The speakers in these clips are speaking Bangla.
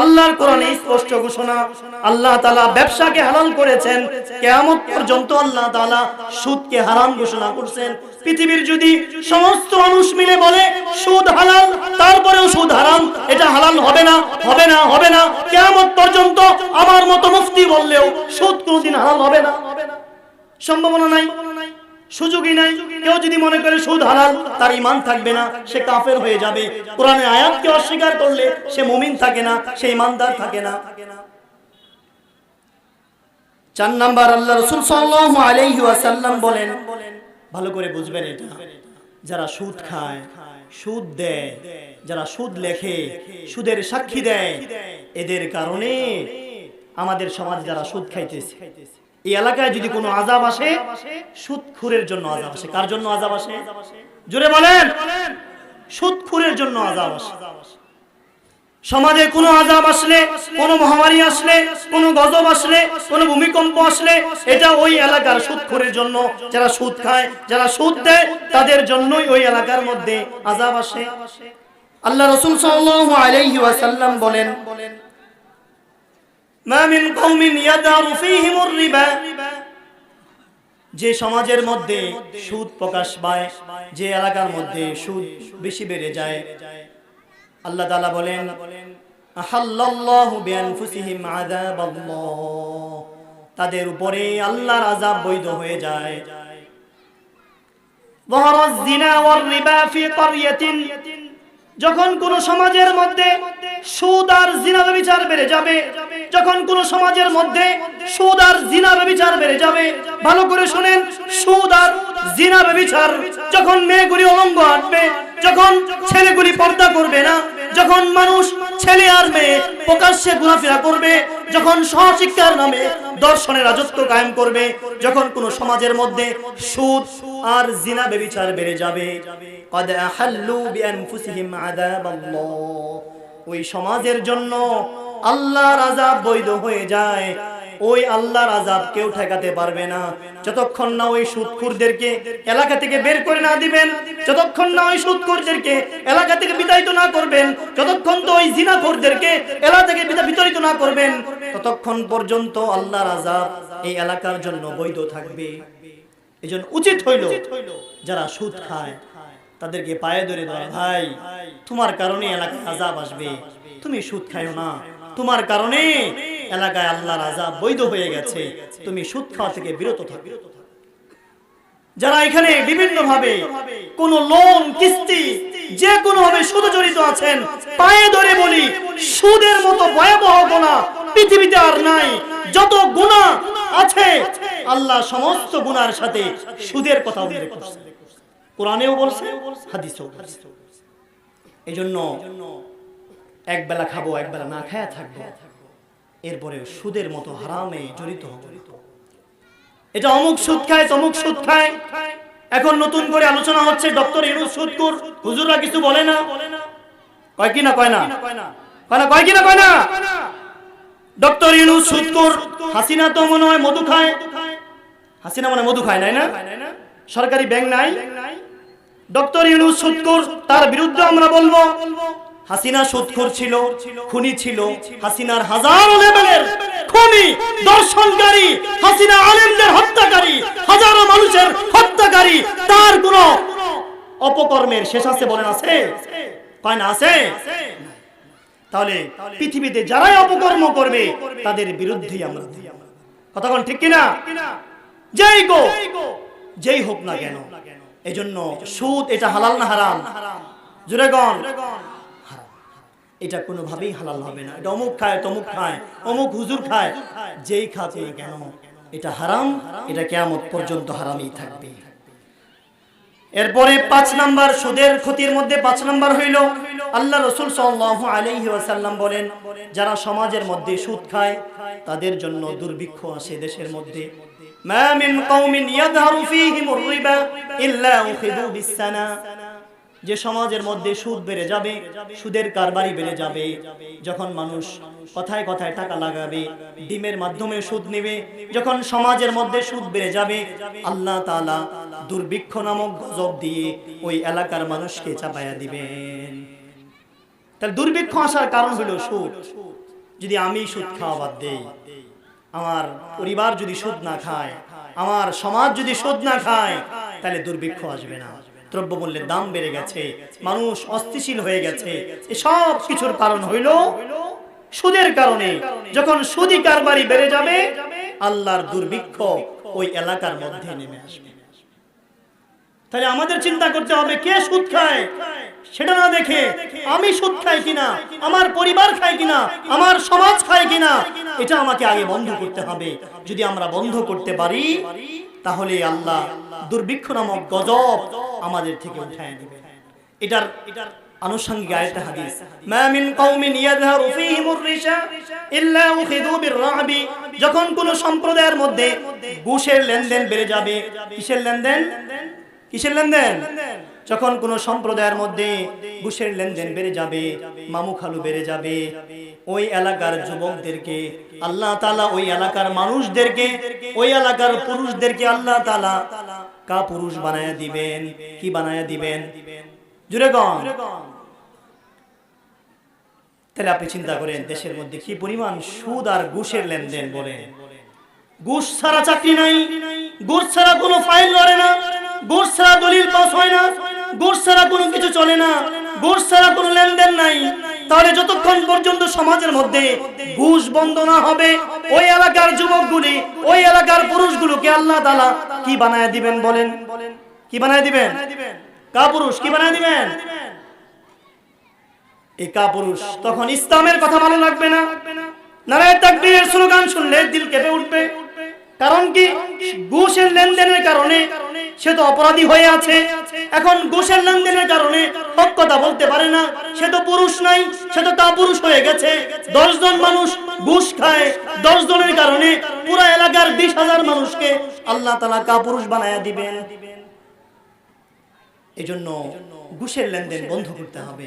আল্লাহর কোরআনে স্পষ্ট ঘোষণা, আল্লাহ ব্যবসাকে হালাল করেছেন পর্যন্ত আল্লাহ সুদকে হারাম ঘোষণা পৃথিবীর যদি সমস্ত মানুষ মিলে বলে, সুদ হালাল, তারপরেও সুদ হারাম, এটা হালাল হবে না হবে না হবে না। কিয়ামত পর্যন্ত আমার মতো মুফতি বললেও সুদ কোনোদিন হালাল হবে না। সম্ভাবনা নাই? সুযোগই নাই। কেউ যদি মনে করে সুদ হালাল, তার ইমান থাকবে না, সে কাফের হয়ে যাবে। কোরআনে আয়াতকে অস্বীকার করলে সে মুমিন থাকে না, সে ইমানদার থাকে না। চার নাম্বার আল্লাহ রসুল সাল্লাল্লাহু আলাইহি ওয়াসাল্লাম বলেন, ভালো করে বুঝবেন এটা। যারা সুদ খায়, সুদ দেয়, যারা সুদ লেখে, সুদের সাক্ষী দেয়, এদের কারণে আমাদের সমাজ যারা সুদ খাইতেছে এই এলাকায় যদি কোনো আজাব আসে, সুদখুরের জন্য আজাব আসে। কার জন্য আজাব আসে? জোরে বলেন, সুদখুরের জন্য আজাব আসে। সমাজে কোনো আজাব আসলে, কোনো মহামারী আসলে, কোনো গজব আসলে, কোনো ভূমিকম্প আসলে, এটা ওই এলাকার সুদখোরের জন্য। যারা সুদ খায়, যারা সুদ দেয়, তাদের জন্যই ওই এলাকার মধ্যে আজাব আসে। আল্লাহ রসুল আলাইহি ওয়াসাল্লাম বলেন মা মিন কওমিন ইয়াদারু ফীহিমুর রিবা যে সমাজের মধ্যে সুদ প্রকাশ পায় যে এলাকার মধ্যে সুদ বেশি বেড়ে যায় আল্লাহ তাআলা বলেন আহাল্লাল্লাহু বিআনফুসিহিম আযাবাল্লাহ তাদের উপরে আল্লাহর আযাব বৈধ হয়ে যায় ظهر الزنا والربا في قرية যখন কোন সমাজের মধ্যে সুদ আর জিনার বিচার বেড়ে যাবে, যখন কোন সমাজের মধ্যে সুদ আর জিনার বিচার বেড়ে যাবে, ভালো করে শুনেন, সুদ আর জিনার বিচার যখন মেয়েগুলি অলঙ্গ আঁটবে, যখন ছেলেগুলি পর্দা করবে না যখন মানুষ ছেলে আর মেয়ে প্রকাশ্যে ঘোরাফেরা করবে, যখন সহশিক্ষার নামে দর্শনের রাজত্ব কায়েম করবে, যখন কোন সমাজের মধ্যে সুদ আর জিনা বেবিচার বেড়ে যাবে। ওই সমাজের জন্য আল্লাহর আযাব বৈধ হয়ে যায়। ওই আল্লাহর আযাব কেউ ঠেকাতে পারবে না। যতক্ষণ না ওই সুদখুরদেরকে এলাকা থেকে বের করে না দিবেন, যতক্ষণ না ওই সুদখুরদেরকে এলাকা থেকে বিতাড়িত না করবেন, যতক্ষণ তো ওই জিনাখোরদেরকে এলাকা থেকে বিতাড়িত না করবেন, ততক্ষণ পর্যন্ত আল্লাহর আযাব এই এলাকার জন্য বৈধ থাকবে। এজন্য উচিত হইল যারা সুদ খায়, তাদেরকে পায়ে ধরে ধরে ভাই, তোমার কারণে এলাকায় আজাব আসবে। তুমি সুদ খাইও না। তোমার কারণে এলাকায় আল্লাহর আজাব বৈধ হয়ে গেছে। তুমি সুদ খাওয়া থেকে বিরত থাকো। যারা এখানে বিভিন্ন ভাবে কোন লোন, কিস্তি, যে কোনো ভাবে সুদ জড়িত আছেন, পায়ে ধরে বলি, সুদের মতো ভয়াবহ গোনা পৃথিবীতে আর নাই। যত গুণা আছে, আল্লাহ সমস্ত গুনার সাথে সুদের কথা উল্লেখ করছে। কোরআনেও বলছে, হাদিসেও বলছে। এই জন্য এক বেলা খাব এক বেলা না খায়া থাকব। এরপরে সুদের মতো হারামে জড়িত এটা অমুক সুদ খায়, তমুক সুদ খায়। এখন নতুন করে আলোচনা হচ্ছে ডক্টর ইউনুস সুদকুর হুজুররা কিছু বলে না। কয় কি না কয় না? কয় না, কয় কি না কয় না? ডক্টর ইউনুস সুদকুর হাসিনা তো মনে হয় মধু খায়। হাসিনা মনে মধু খায়, নাই না? সরকারি ব্যাংক নাই? ডক্টর ইউনুস সুদকুর তার বিরুদ্ধে আমরা বলব। হাসিনা সুদখোর ছিল খুনি ছিল। হাসিনার হাজারো লেভেলের খুনি, দর্শনকারী, হাসিনা আলেমদের হত্যাকারী, হাজারো মানুষের হত্যাকারী, তার কোন অপকর্মের শেষ আছে বলেন আছে? না আছে? তাহলে পৃথিবীতে যারাই অপকর্ম করবে, তাদের বিরুদ্ধেই আমরা কতক্ষণ ঠিক কিনা? যেই গো, যেই হোক না কেন, এজন্য সুদ এটা হালাল না হারাম? জুরেগণ এটা কোনোভাবেই হালাল হবে না। এটা অমুক খায়, তমুক খায়, অমুক হুজুর খায়, যেই খাক না কেন, এটা হারাম, এটা কেয়ামত পর্যন্ত হারামই থাকবে। এরপরে পাঁচ নাম্বার সুদের ক্ষতির মধ্যে পাঁচ নাম্বার হইল, আল্লাহ রসুল সাল্লাল্লাহু আলাইহি ওয়াসাল্লাম বলেন, যারা সমাজের মধ্যে সুদ খায়, তাদের জন্য দুর্ভিক্ষ আসে দেশের মধ্যে। মা মিন কওমিন ইয়াযহারু ফীহিমুর রিবা ইল্লা উখিযু বিসসানা। যে সমাজের মধ্যে সুদ বেড়ে যাবে, সুদের কারবারি বেড়ে যাবে। যখন মানুষ কথায় কথায় টাকা লাগাবে, ডিমের মাধ্যমে সুদ নেবে, যখন সমাজের মধ্যে সুদ বেড়ে যাবে, আল্লাহ তাআলা দুর্ভিক্ষ নামক গজব দিয়ে ওই এলাকার মানুষকে চাপায়া দিবেন। তাহলে দুর্ভিক্ষ আসার কারণ হলো সুদ। যদি আমি সুদ খাওয়া বাদ দেই, আমার পরিবার যদি সুদ না খায়, আমার সমাজ যদি সুদ না খায়, তাহলে দুর্ভিক্ষ আসবে না। দ্রব্যমূল্যের দাম বেড়ে গেছে, মানুষ অস্থিশীল হয়ে গেছে। সব কিছুর কারণ হইল সুদের কারণে। যখন সুদি কারবারি বেড়ে যাবে, আল্লাহর দুর্ভিক্ষ ওই এলাকার মধ্যে নেমে আসবে। তাহলে আমাদের চিন্তা করতে হবে, কে সুদ খায়? সেটা না দেখে আমি সুদ খাই কিনা? আমার পরিবার খায় কিনা? আমার সমাজ খায় কিনা? এটা আমাকে আগে বন্ধ করতে হবে। যদি আমরা বন্ধ করতে পারি, তাহলে আল্লাহ দুর্ভিক্ষ নামক গজব আমাদের থেকে উঠায় নেবে এটার এটার আনুষঙ্গিক আয়াতে হাদিস। মা মিন কওমিন ইয়াযহারু ফীহিমুর রিশা ইল্লা উখিযু বিররাবি যখন কোন সম্প্রদায়ের মধ্যে ঘুষের লেনদেন বেড়ে যাবে কিসের লেনদেন? কিসের লেনদেন? যখন কোন সম্প্রদায়ের মধ্যে ঘুষের লেনদেন বেড়ে যাবে মামু খালু বেড়ে যাবে ওই এলাকার যুবকদেরকে আল্লাহ তালা ওই এলাকার মানুষদেরকে ওই এলাকার পুরুষদেরকে আল্লাহ তালা কা পুরুষ বানায়া দিবেন? কি বানায়া দিবেন? তাহলে আপনি চিন্তা করেন, দেশের মধ্যে কি পরিমাণ সুদ আর ঘুষের লেনদেন বলেন ঘুষ ছাড়া চাকরি নাই, ঘুষ ছাড়া কোনো ফাইল লড়ে না, ঘুষ ছাড়া দলিল পাস হয় না, ঘুষ ছাড়া কোনো কিছু চলে না, ঘুষ ছাড়া কোনো লেনদেন নাই। তাহলে যতক্ষণ পর্যন্ত সমাজের মধ্যে ঘুষ বন্ধ না হবে, ওই এলাকার যুবকগুলি, ওই এলাকার পুরুষগুলোকে আল্লাহ তালা কি বানায় দিবেন বলেন? কি বানায় দিবেন? কা পুরুষ কি বানায় দিবেন? এই তখন ইসলামের কথা ভালো লাগবে না। নারায় তাকবীরের স্লোগান শুনলে দিল কেঁপে উঠবে। কারণ কি? ঘুষের লেনদেনের কারণে সে তো অপরাধী হয়ে আছে। এখন ঘুষের লেনদেনের কারণে হক কথা বলতে পারে না। সে তো পুরুষ নাই, সে তো তা পুরুষ হয়ে গেছে। জন মানুষ ঘুষ খায়। দশ জনের কারণে পুরো এলাকার বিশ হাজার মানুষকে আল্লাহ তালা কা পুরুষ বানায়া দিবেন। এজন্য ঘুষের লেনদেন বন্ধ করতে হবে।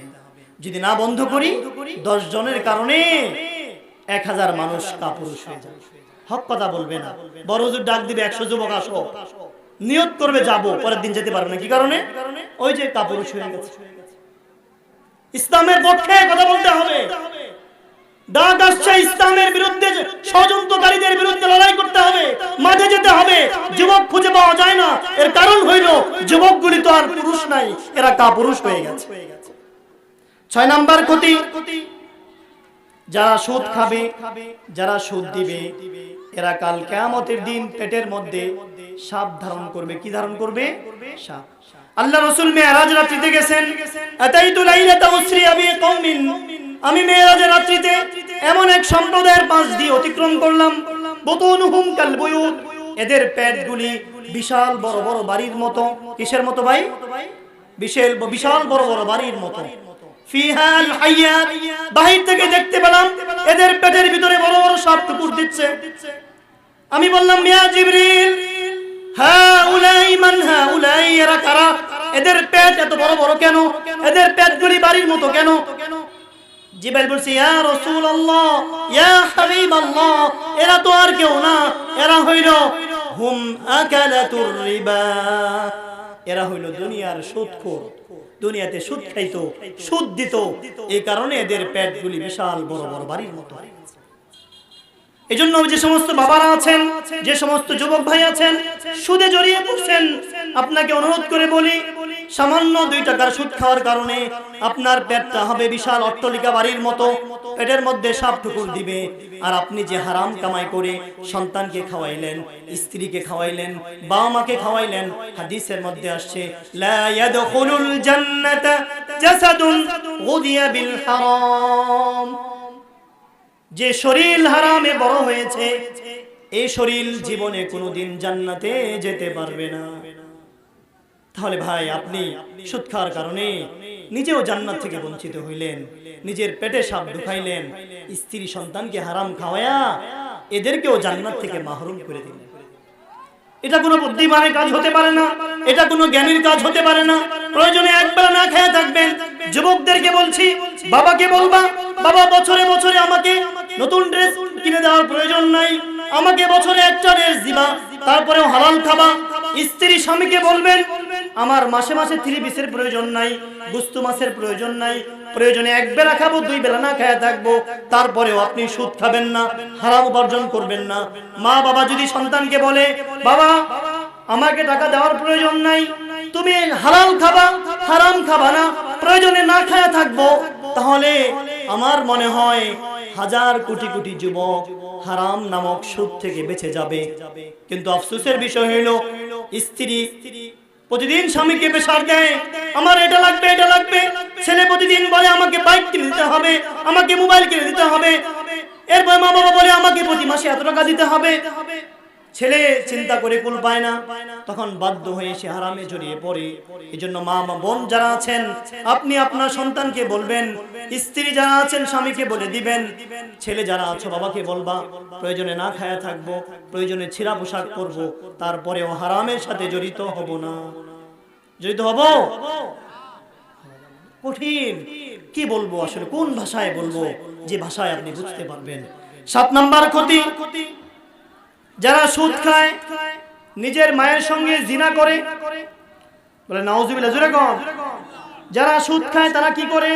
যদি না বন্ধ করি দশ জনের কারণে এক হাজার মানুষ কাপুরুষ হয়ে যাবে। হক কথা বলবে না। বড় ডাক দিবে, একশো যুবক আসো। নিয়ত করবে, যাব, পরের দিন যেতে পারবে না। কি কারণে? ওই যে কাপুরুষ হয়ে গেছে। ইসলামের পক্ষে কথা বলতে হবে। ইসলামের বিরুদ্ধে, ষড়যন্ত্রকারীদের বিরুদ্ধে লড়াই করতে হবে। মাঠে যেতে হবে। যুবক খুঁজে পাওয়া যায় না। এর কারণ হইল, যুবকগুলি তো আর পুরুষ নাই, এরা কাপুরুষ হয়ে গেছে। ছয় নাম্বার ক্ষতি যারা সুদ খাবে যারা সুদ দিবে এরা কাল কেয়ামতের দিন পেটের মধ্যে সাপ ধারণ করবে। কি ধারণ করবে? সাপ আল্লাহ রসুল মেয়েরাজ রাত্রিতে গেছেন। উসরি আবি কওমিন। আমি মেয়েরাজের রাত্রিতে এমন এক সম্প্রদায়ের পাশ দিয়ে অতিক্রম করলাম। বুতুনহুম কাল বুয়ুত। এদের পেটগুলি বিশাল বড় বড় বাড়ির মতো। কিসের মতো ভাই? বিশাল বিশাল বড় বড় বাড়ির মতো। বাহির থেকে দেখতে পেলাম, এদের পেটের ভিতরে বড় বড় সাপ টুকুর দিচ্ছে। আমি বললাম, মিয়া জিবরিল হ্যাঁ উলাই মান হ্যাঁ উলাই এরা কারা? এদের পেট এত বড় বড় কেন? এদের পেটগুলি বাড়ির মতো কেন? জিবাইল বলছে, ইয়া রাসূলুল্লাহ, ইয়া হাবিবাল্লাহ, এরা তো আর কেউ না, এরা হইল হুম আকালাতুর রিবা। এরা হইল দুনিয়ার সুদখোর দুনিয়াতে সুদ খাইতো সুদ দিত। এই কারণে এদের পেটগুলি বিশাল বড় বড় বাড়ির মতো। এই জন্য যে সমস্ত বাবারা আছেন, যে সমস্ত যুবক ভাই আছেন, সুদে জড়িয়ে পড়ছেন, আপনাকে অনুরোধ করে বলি, সামান্য দুই টাকার সুদ খাওয়ার কারণে আপনার পেটটা হবে বিশাল অট্টলিকা বাড়ির মতো, পেটের মধ্যে সাপ ঠুকুর দিবে। আর আপনি যে হারাম কামাই করে সন্তানকে খাওয়াইলেন, স্ত্রীকে খাওয়াইলেন বাবা মাকে খাওয়াইলেন, হাদিসের মধ্যে আসছে, লা জান্নাতা জাসাদুন গুদিয়া বিল হারাম। যে শরীর হারামে বড় হয়েছে, এই শরীর জীবনে কোনোদিন জান্নাতে যেতে পারবে না। তাহলে ভাই, আপনি সুদ খাওয়ার কারণে নিজেও জান্নাত থেকে বঞ্চিত হইলেন, নিজের পেটে সাপ ঢুকাইলেন, স্ত্রী সন্তানকে হারাম খাওয়ায়া এদেরকেও জান্নাত থেকে মাহরুম করে দিলেন। এটা কোনো বুদ্ধিমানের কাজ হতে পারে না, এটা কোনো জ্ঞানীর কাজ হতে পারে না। প্রয়োজনে একবার না খেয়ে থাকবেন। যুবকদেরকে বলছি, বাবাকে বলবা, বাবা বছরে বছরে আমাকে নতুন ড্রেস কিনে দেওয়ার প্রয়োজন নাই। আমাকে বছরে একটা ড্রেস দিবা, তারপরেও হালাল খাবা। স্ত্রী স্বামীকে বলবেন, আমার মাসে মাসে থ্রি পিসের প্রয়োজন নাই গুস্তু মাসের প্রয়োজন নাই। প্রয়োজনে এক বেলা খাব, দুই বেলা না খেয়ে থাকব। তারপরেও আপনি সুদ খাবেন না, হারাম উপার্জন করবেন না। মা বাবা যদি সন্তানকে বলে, বাবা, আমাকে টাকা দেওয়ার প্রয়োজন নাই তুমি হালাল খাবা, হারাম খাবা না, প্রয়োজনে না খায়া থাকব, তাহলে আমার মনে হয় হাজার কোটি কোটি যুবক হারাম নামক সুদ থেকে বেঁচে যাবে। কিন্তু আফসোসের বিষয় হইল, স্ত্রী প্রতিদিন স্বামীকে পেশার দেয়, আমার এটা লাগবে এটা লাগবে। ছেলে প্রতিদিন বলে, আমাকে বাইক কিনে দিতে হবে, আমাকে মোবাইল কিনে দিতে হবে। এরপর মা বাবা বলে, আমাকে প্রতি মাসে এত টাকা দিতে হবে। ছেলে চিন্তা করে কুল পায় না। তখন বাধ্য হয়ে সে হারামে জড়িয়ে পড়ে। এই জন্য মা বোন যারা আছেন, আপনি আপনার সন্তানকে বলবেন, স্ত্রী যারা আছেন, স্বামীকে বলে দিবেন। ছেলে যারা আছো, বাবাকে বলবা, প্রয়োজনে না খায়া থাকব, প্রয়োজনে ছিঁড়া পোশাক পরবো, তারপরেও হারামের সাথে জড়িত হব না। জড়িত হব? কঠিন। কি বলব আসলে? কোন ভাষায় বলব? যে ভাষায় আপনি বুঝতে পারবেন। সাত নাম্বার ক্ষতি। যারা সুদ খায়, নিজের মায়ের সঙ্গে জিনা করে, বলে, নাউজুবিল্লাহ, জোরে কম যারা সুদ খায়, তারা কি করে?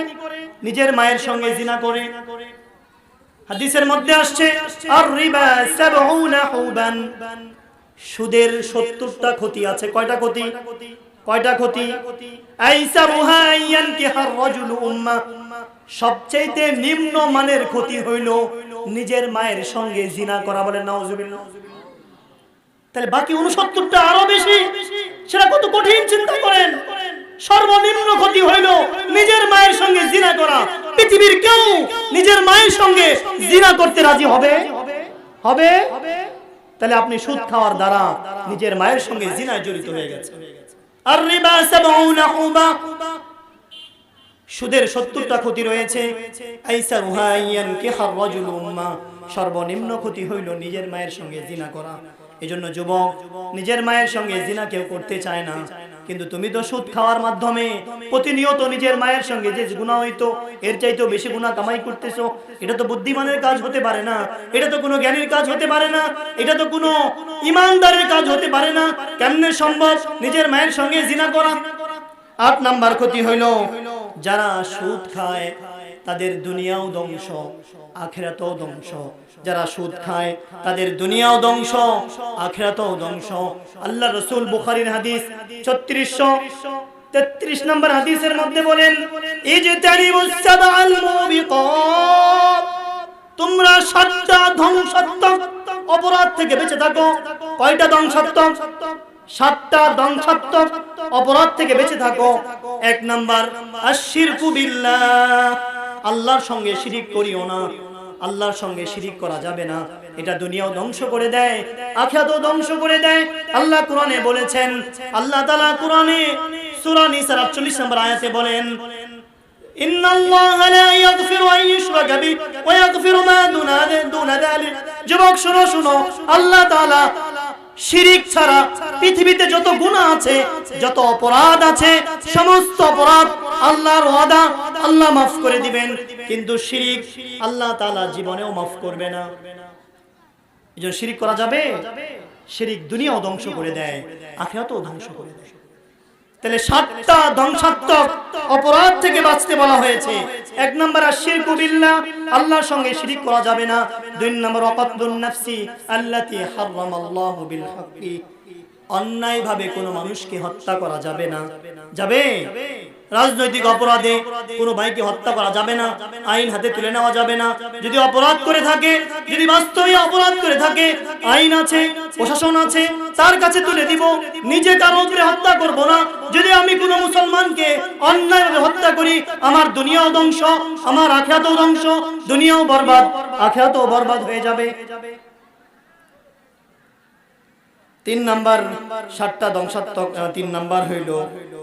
নিজের মায়ের সঙ্গে জিনা করে। হাদিসের মধ্যে আসছে সুদের 70টা ক্ষতি আছে। কয়টা ক্ষতি? কয়টা ক্ষতি? সবচেয়ে নিম্ন মানের ক্ষতি হইল নিজের মায়ের সঙ্গে জিনা করা বলে, নাউজুবিল্লাহ। তাহলে বাকি উনসত্তরটা আরও বেশি। সেটা কত কঠিন চিন্তা করেন। সর্বনিম্ন ক্ষতি হইল নিজের মায়ের সঙ্গে জিনা করা। পৃথিবীর কেউ নিজের মায়ের সঙ্গে জিনা করতে রাজি হবে? হবে? তাহলে আপনি সুদ খাওয়ার দ্বারা নিজের মায়ের সঙ্গে জিনায় জড়িত হয়ে গেছে আর রিবা সাবউনা হুবা সুদের সত্তরটা ক্ষতি রয়েছে। সর্বনিম্ন ক্ষতি হইল নিজের মায়ের সঙ্গে জিনা করা। এজন্য যুবক, নিজের মায়ের সঙ্গে জিনা কেউ করতে চায় না। কিন্তু তুমি তো সুদ খাওয়ার মাধ্যমে প্রতিনিয়ত নিজের মায়ের সঙ্গে যে গুণা হইতো, এর চাইতেও বেশি গুণা কামাই করতেছো, এটা তো বুদ্ধিমানের কাজ হতে পারে না, এটা তো কোনো জ্ঞানীর কাজ হতে পারে না, এটা তো কোনো ইমানদারের কাজ হতে পারে না। কেমনে সম্ভব নিজের মায়ের সঙ্গে জিনা করা? আট নাম্বার ক্ষতি হইল, যারা সুদ খায়, তাদের দুনিয়াও ধ্বংস, আখেরাতও ধ্বংস। যারা সুদ খায়, তাদের দুনিয়াও ধ্বংস, আখেরাতও ধ্বংস। আল্লাহ রসুল বুখারীর হাদিস ছত্রিশশো তেত্রিশ নম্বর হাদিসের মধ্যে বলেন তোমরা সাতটা ধ্বংসাত্মক অপরাধ থেকে বেঁচে থাকো। কয়টা ধ্বংসাত্মক? সাতটা ধ্বংসাত্মক অপরাধ থেকে বেঁচে থাকো। এক নাম্বার আশিরকু বিল্লাহ। আল্লাহর সঙ্গে শিরিক করিও না। আল্লাহর সঙ্গে শিরিক করা যাবে না এটা দুনিয়াও ধ্বংস করে দেয় আখিরাতও ধ্বংস করে দেয় আল্লাহ কোরআনে বলেছেন আল্লাহ তাআলা কোরআনে সূরা নিসার 48 নম্বর আয়াতে বলেন إن الله لا يغفر أن يشرك به ويغفر ما دون دون ذلك যুবক শোনো শোনো আল্লাহ তাআলা শিরিক ছাড়া পৃথিবীতে যত গুনাহ আছে যত অপরাধ আছে সমস্ত অপরাধ আল্লাহর ওয়াদা আল্লাহ মাফ করে দিবেন, কিন্তু শিরিক আল্লাহ তাআলা জীবনেও মাফ করবে না। এই শিরিক করা যাবে? শিরিক দুনিয়াও ধ্বংস করে দেয়, আখিরাতও ধ্বংস করে দেয়। তাহলে সাতটা ধ্বংসাত্মক অপরাধ থেকে বাঁচতে বলা হয়েছে। এক নম্বর আশিরকু বিল্লাহ, আল্লাহর সঙ্গে শিরিক করা যাবে না। দুই নম্বর অকাতুন নাফসি আল্লাতি হারামাল্লাহু বিল হাক্কি। অন্যায় ভাবে কোনো মানুষকে হত্যা করা যাবে না। যাবে? রাজনৈতিক অপরাধে কোনো ভাইকে হত্যা করা যাবে না, আইন হাতে তুলে নেওয়া যাবে না। যদি অপরাধ করে থাকে, যদি বাস্তবে অপরাধ করে থাকে, আইন আছে, প্রশাসন আছে, তার কাছে তুলে দিব, নিজে কারও উপরে হত্যা করব না। যদি আমি কোনো মুসলমানকে অন্যায়ভাবে হত্যা করি, আমার দুনিয়াও ধ্বংস, আমার আখিরাতও ধ্বংস, দুনিয়াও বরবাদ, আখিরাতও বরবাদ হয়ে যাবে। তিন নাম্বার, সাতটা ধ্বংসাত্মক তিন নাম্বার হইল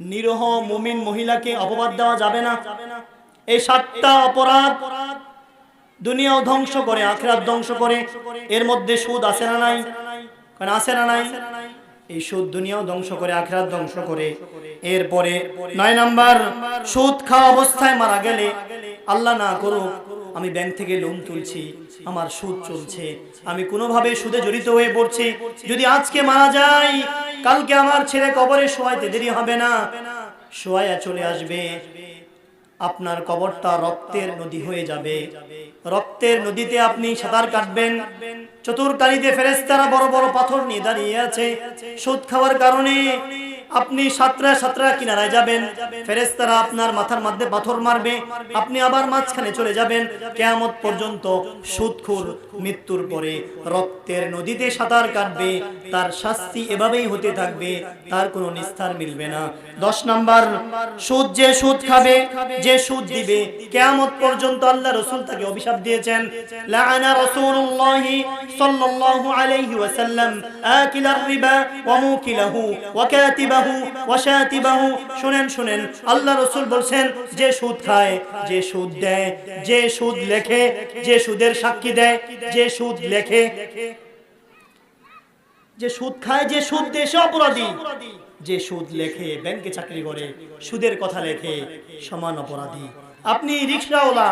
নিরহ মুমিন মহিলাকে অপবাদ দেওয়া যাবে না। এই সাতটা অপরাধ দুনিয়াও ধ্বংস করে, আখেরাত ধ্বংস করে। এর মধ্যে সুদ আছে না নাই? কারণ আছে না নাই? এই সুদ দুনিয়াও ধ্বংস করে, আখেরাত ধ্বংস করে। এরপরে নয় নাম্বার, সুদ খাওয়া অবস্থায় মারা গেলে আল্লাহ না করুক, আমি ব্যাংক থেকে লোন তুলছি, আমার সুদ চলছে। আমি কোনোভাবে সুদে জড়িত হয়ে পড়ছি। যদি আজকে মারা যাই কালকে আমার ছেলে কবরে শোয়াইতে দেরি হবে না। শোয়াইয়া চলে আসবে। আপনার কবরটা রক্তের নদী হয়ে যাবে। রক্তের নদীতে আপনি সাঁতার কাটবেন। চতুর্কারীতে ফেরেস্তারা বড় বড় পাথর নিয়ে দাঁড়িয়ে আছে। সুদ খাওয়ার কারণে আপনি সাতরা সাতরা কিনারায় যাবেন। ফেরেস্তারা আপনার মাথার মধ্যে পাথর মারবে। আপনি আবার মাঝখানে চলে যাবেন। কেয়ামত পর্যন্ত সুদখুর মৃত্যুর পরে রক্তের নদীতে সাঁতার কাটবে। তার শাস্তি এভাবেই হতে থাকবে। তার কোনো নিস্তার মিলবে না। দশ নাম্বার, সুদ যে সুদ খাবে, যে সুদ দিবে, কেয়ামত পর্যন্ত আল্লাহ রসুল তাকে অভিশাপ দিয়েছেন। লাআনা রাসূলুল্লাহি সাল্লাল্লাহু আলাইহি ওয়াসাল্লাম, আকিলার রিবা ওয়া মুকিলাহু ওয়া কাতিবাহু। শুনেন শুনেন, আল্লাহ রসুল বলছেন, যে সুদ খায়, যে সুদ দেয়, যে সুদ লেখে, যে সুদের সাক্ষী দেয়, যে সুদ লেখে। যে সুদ খায়, যে সুদ দেশে অপরাধী। যে সুদ লেখে, ব্যাংকে চাকরি করে, সুদের কথা লেখে, সমান অপরাধী। আপনি রিক্সাওয়ালা,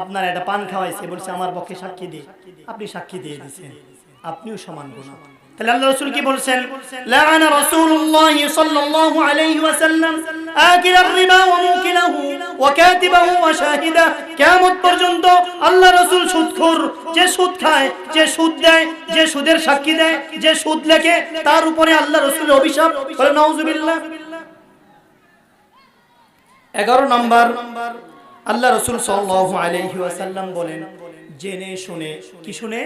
আপনার একটা পান খাওয়াইছে, বলছে, আমার পক্ষে সাক্ষী দিয়ে আপনি সাক্ষী দিয়ে দিচ্ছেন আপনিও সমান গুণা তাহলে আল্লাহ রাসূল কি বলছেন? সাল্লাল্লাহু আলাইহি ওয়াসাল্লাম আকিলার রিবা ওয়া মুকিলাহু ওয়া কাতিবাহু ওয়া শাহিদা। কিয়ামত পর্যন্ত আল্লাহ রাসূল সুদখোর। যে সুদ খায়, যে সুদ দেয়, যে সুদের সাক্ষী দেয়, যে সুদ লেখে, তার উপরে আল্লাহ রাসূলের অভিশাপ। বলে, নাউজুবিল্লাহ। 11 নম্বর, আল্লাহ রাসূল সাল্লাল্লাহু আলাইহি ওয়াসাল্লাম বলেন, জেনে শুনে। কি শুনে?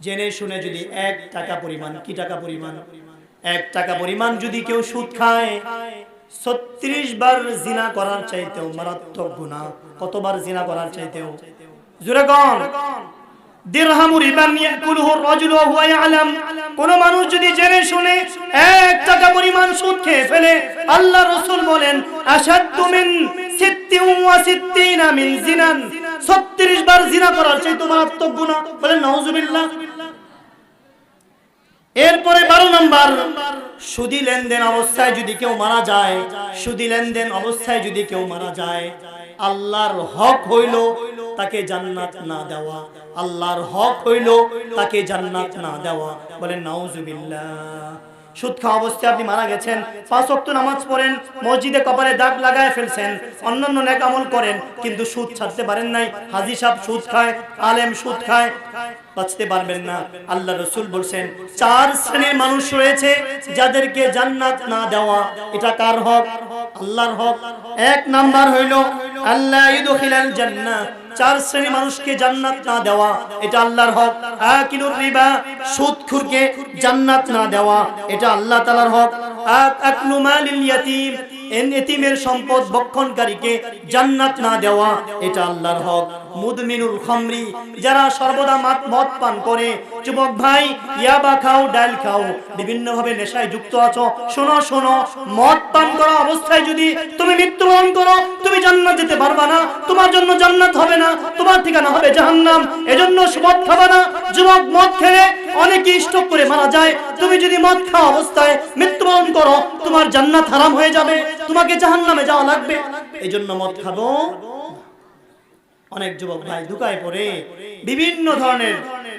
জেনে শুনে যদি এক টাকা পরিমাণ, কি টাকা পরিমাণ? এক টাকা পরিমাণ যদি কেউ সুদ খায়, ছত্রিশ বার জিনা করার চাইতেও মারাত্মক গুণা কতবার জিনা করার চাইতেও? বলেন 36 বার জিনা করার চাইতে মারাত্মক গুনাহ। বলেন এরপরে বারো নম্বর, সুদি লেনদেন অবস্থায় যদি কেউ মারা যায়, সুদি লেনদেন অবস্থায় যদি কেউ মারা যায়, আল্লাহর হক হইল তাকে জান্নাত না দেওয়া। আল্লাহর হক হইল তাকে জান্নাত না দেওয়া। বলে নাউজুবিল্লাহ। খাওয়া অবস্থায় আপনি মারা গেছেন। পাঁচ ওয়াক্ত নামাজ পড়েন, মসজিদে কপালে দাগ লাগায় ফেলছেন, অন্যান্য নেক আমল করেন, কিন্তু সুদ ছাড়তে পারেন নাই। হাজি সাহেব সুদ খায়, আলেম সুদ খায়, বাঁচতে পারবেন না। আল্লাহ রসুল বলছেন, চার শ্রেণির মানুষ রয়েছে যাদেরকে জান্নাত না দেওয়া। এটা কার হক? আল্লাহর হক। এক নাম্বার হইল আল্লাহ ইদখিলাল জান্নাহ। চার শ্রেণি মানুষকে জান্নাত না দেওয়া, এটা আল্লাহর হক। আকিলুর রিবা সুদখুরকে জান্নাত না দেওয়া, এটা আল্লাহ তাআলার হক। আক আকলু মালিল ইয়াতিম এতিমের সম্পদ ভক্ষণকারীকে জান্নাত না দেওয়া, এটা আল্লাহর হক। মুদমিনুল খামরি, যারা সর্বদা মাত মদ পান করে। যুবক ভাই, ইয়াবা খাও, ডাল খাও বিভিন্ন ভাবে নেশায় যুক্ত আছো। শোনো শোনো, মদ পান করা অবস্থায় যদি তুমি মৃত্যুবরণ করো, তুমি জান্নাত যেতে পারবা না, তোমার জন্য জান্নাত হবে না, তোমার ঠিকানা হবে জাহান্নাম। এজন্য মদ খাবা না। যুবক মদ খেলে অনেকে স্টক করে মারা যায়। তুমি যদি মদ খাওয়া অবস্থায় মৃত্যুবরণ করো, তোমার জান্নাত হারাম হয়ে যাবে, তোমাকে জাহান্নামে যাওয়া লাগবে। এই জন্য মদ খাব। অনেক যুবক ভাই দুকায় পড়ে বিভিন্ন ধরনের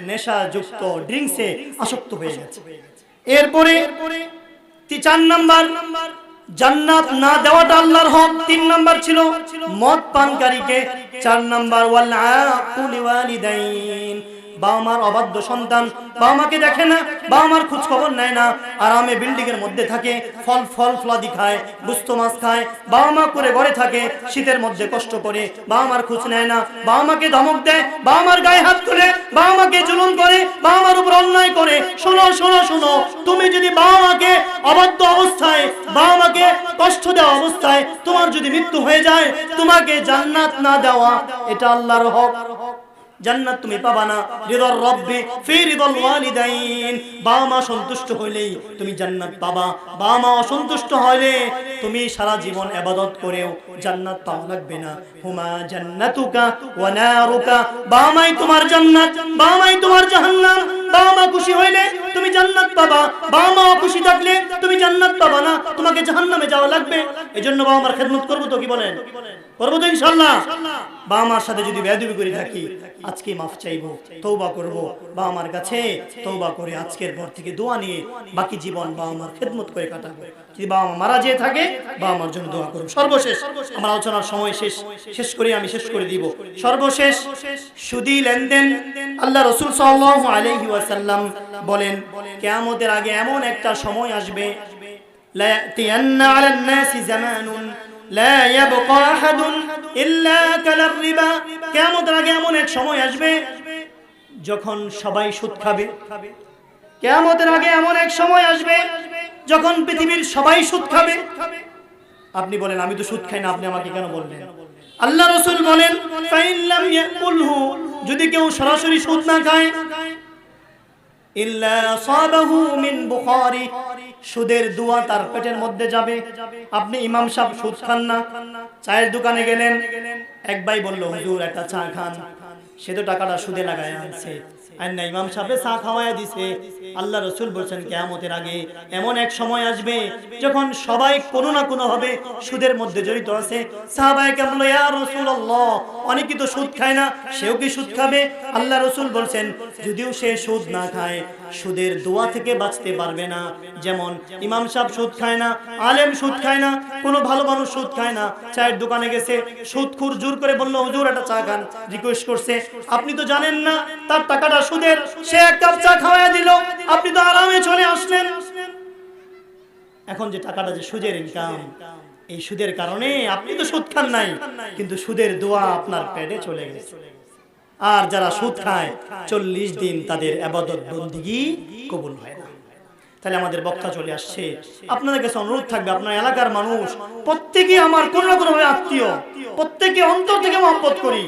নেশা যুক্ত ড্রিঙ্কসে আসক্ত হয়ে গেছে। এরপরে চার নাম্বার, জান্নাত না দেওয়াটা আল্লাহর হক, তিন নাম্বার ছিল মদ পানকারীকে, চার নাম্বার, ওয়াল আকুলি ওয়ালিদাইন। বাবা মার অবাধ্য সন্তান। বাবা মাকে দেখে না বাবা মার খোঁজ খবর নেয় না। আরামে বিল্ডিং এর মধ্যে থাকে, ফল ফল ফলাদি খায়, গুস্ত মাছ খায়। বাবা মা করে ঘরে থাকে, শীতের মধ্যে কষ্ট করে। বাবা মার খোঁজ নেয় না। বাবা মাকে ধমক দেয় বাবা মার গায়ে হাত তুলে বাবা মাকে জুলুম করে বাবা মার উপর অন্যায় করে। শোনো শোনো শোনো, তুমি যদি বাবা মাকে অবাধ্য অবস্থায় বাবা মাকে কষ্ট দেওয়া অবস্থায় তোমার যদি মৃত্যু হয়ে যায়, তোমাকে জান্নাত না দেওয়া, এটা আল্লাহর হক। জান্নাত তুমি পাবা না। রিদর রব্বি ফি রিদল ওয়ালিদাইন। বাবা মা সন্তুষ্ট হইলেই তুমি জান্নাত পাবা। বাবা মা অসন্তুষ্ট হইলে তুমি সারা জীবন ইবাদত করেও জান্নাত পাওয়া লাগবে না। হুমা জান্নাতুকা ওয়া নারুকা। বাবা মাই তোমার জান্নাত বাবা মাই তোমার জাহান্নাম। বাবা খুশি হইলে তুমি জান্নাত পাবা। বাবা মা খুশি থাকলে তুমি জান্নাত পাবা না। তোমাকে জাহান্নামে যাওয়া লাগবে। বাবা খেদমত তো কি বলেন? করব তো ইনশাল্লাহ বাবা মার সাথে যদি বেয়াদবি করে থাকি আজকে মাফ চাইব তৌবা করব। বাবা কাছে তৌবা করে আজকের পর থেকে দোয়া নিয়ে বাকি জীবন বাবা মার খেদমত করে কাটাবো। যদি বাবা মা মারা যেয়ে থাকে বাবা মার জন্য দোয়া করব। সর্বশেষ, আমার আলোচনার সময় শেষ। শেষ করে, আমি শেষ করে দিব। সর্বশেষ, সুদি লেনদেন, আল্লাহ রসুল সাল্লাল্লাহু আলাইহি ওয়াসাল্লাম বলেন কিয়ামতের আগে এমন একটা সময় আসবে لا يأتين على الناس زمان لا يبقى أحد إلا كل الربا কিয়ামতের আগে এমন এক সময় আসবে যখন সবাই সুদ খাবে কিয়ামতের আগে এমন এক সময় আসবে যখন পৃথিবীর সবাই সুদ খাবে আপনি বলেন আমি তো সুদ খাই না আপনি আমাকে কেন বললেন আল্লাহ রসুল বলেন ফাইন লাম ইয়াকুলহু যদি কেউ সরাসরি সুদ না খায় সুদের দুয়া তার পেটের মধ্যে যাবে। আপনি ইমাম সাহেব সুদ খান না। চায়ের দোকানে গেলেন। এক ভাই বলল, হুজুর, একটা চা খান। সে তো টাকাটা সুদে লাগায় আনছে। আর না, ইমাম সাহেব চা খাওয়ায় দিছে। আল্লাহ রসুল বলছেন, কেয়ামতের আগে এমন এক সময় আসবে যখন সবাই কোনো না কোনো হবে সুদের মধ্যে জড়িত আছে। সাহাবায় কেমন ইয়া অনেকেই তো সুদ খায় না? সেও কি সুদ খাবে? আল্লাহ রসুল বলছেন, যদিও সে সুদ না খায় সুদের দোয়া থেকে বাঁচতে পারবে না। যেমন ইমাম সাহেব সুদ খায় না, আলেম সুদ খায় না, কোনো ভালো মানুষ সুদ খায় না। চায়ের দোকানে গেছে, সুদখুর জোর করে বলল, হুজুর, একটা চা খান। রিকোয়েস্ট করছে, আপনি তো জানেন না, তার টাকাটা সুদের। সে এক কাপ চা খাওয়াই দিল, আপনি তো আরামে চলে আসলেন। এখন যে টাকাটা যে সুদের ইনকাম এই সুদের কারণে আপনি তো সুদ খান নাই, কিন্তু সুদের দোয়া আপনার পেটে চলে গেছে। আর যারা সুদ খায়, চল্লিশ দিন তাদের আবাদত বন্দিগি কবুল হয় না। তাহলে আমাদের বক্তা চলে আসছে। আপনাদের কাছে অনুরোধ থাকবে, আপনার এলাকার মানুষ প্রত্যেকে আমার কোনো না কোনো আত্মীয় প্রত্যেকে অন্তর থেকে মহব্বত করি।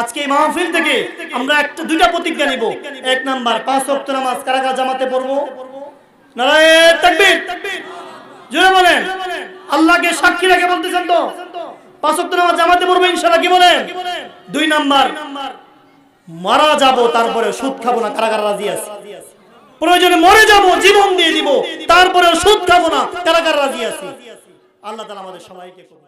আজকে এই মাহফিল থেকে আমরা একটা, দুইটা প্রতিজ্ঞা নিব। এক নাম্বার, পাঁচ ওয়াক্ত নামাজ কারা কারা জামাতে পড়ব। বলেন। আল্লাহকে সাক্ষী রেখে বলতেছেন তো? পাঁচ ওয়াক্ত নামাজ জামাতে পড়ব ইনশাআল্লাহ, কি বলেন? দুই নাম্বার মারা যাব তারপরে সুদ খাব না কারা কারা রাজি আছে। প্রয়োজনে মরে যাব, জীবন দিয়ে দিব তারপরে সুদ খাব না কারা কারা রাজি আছে। আল্লাহ তালা আমাদের সবাইকে কবুল